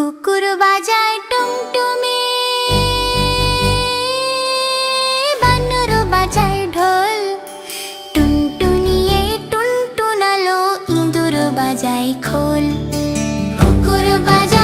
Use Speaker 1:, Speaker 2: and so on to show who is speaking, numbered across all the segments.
Speaker 1: কুকুর বাজায় টুমটুমি বানর বাজায় ঢোল টুনটুনিয়ে টুনটুনালো ইঁদুর বাজায় খোল। কুকুর বাজায়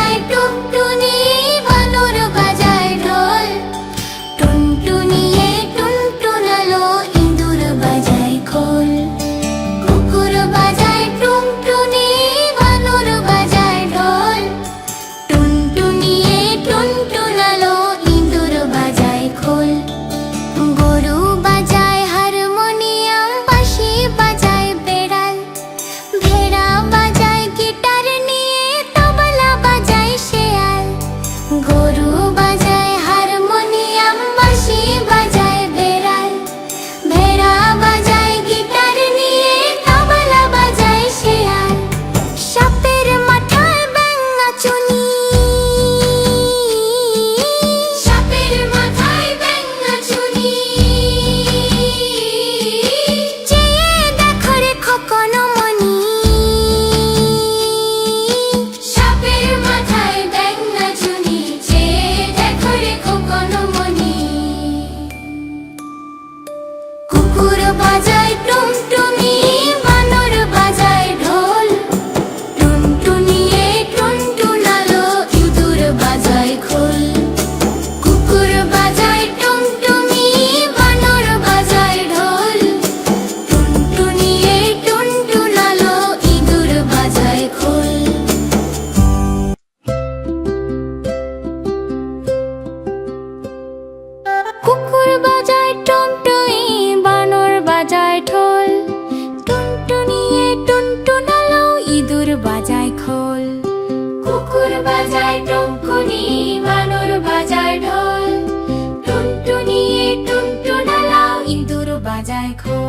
Speaker 1: বাজায় খোল। কুকুর বাজায় টঙ্কনি বানর বাজায় ঢোল। টুনটুনি টুনটুনালা ইন্দুর বাজায় খোল।